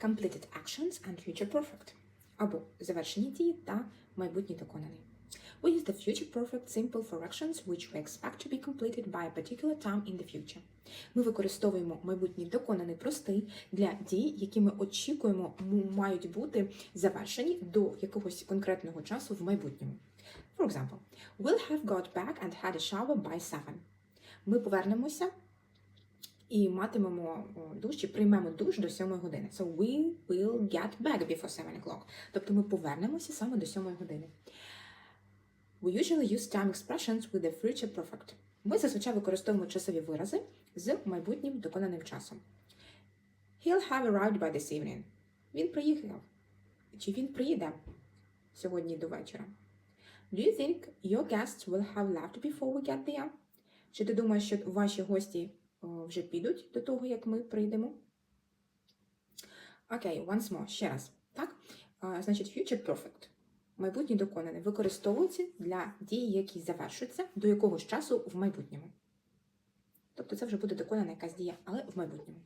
completed actions and future perfect. Або завершені дії та майбутній доконаний. We use the future perfect simple for actions which we expect to be completed by a particular time in the future. Ми використовуємо майбутній доконаний простий для дій, які ми очікуємо мають бути завершені до якогось конкретного часу в майбутньому. For example, we'll have got back and had a shower by 7. Ми повернемося і матимемо душ, чи приймемо душ до 7 години. So we will get back before 7 o'clock. Тобто ми повернемося саме до 7 години. We usually use time expressions with the future perfect. Ми зазвичай використовуємо часові вирази з майбутнім доконаним часом. He'll have arrived by this evening. Він приїхав. Чи він приїде сьогодні до вечора? Do you think your guests will have left before we get there? Чи ти думаєш, що ваші гості вже підуть до того, як ми прийдемо? Окей, once more, ще раз. Так? Значить, future perfect. Майбутнє доконане використовується для дій, які завершуються до якогось часу в майбутньому. Тобто це вже буде доконана якась дія, але в майбутньому.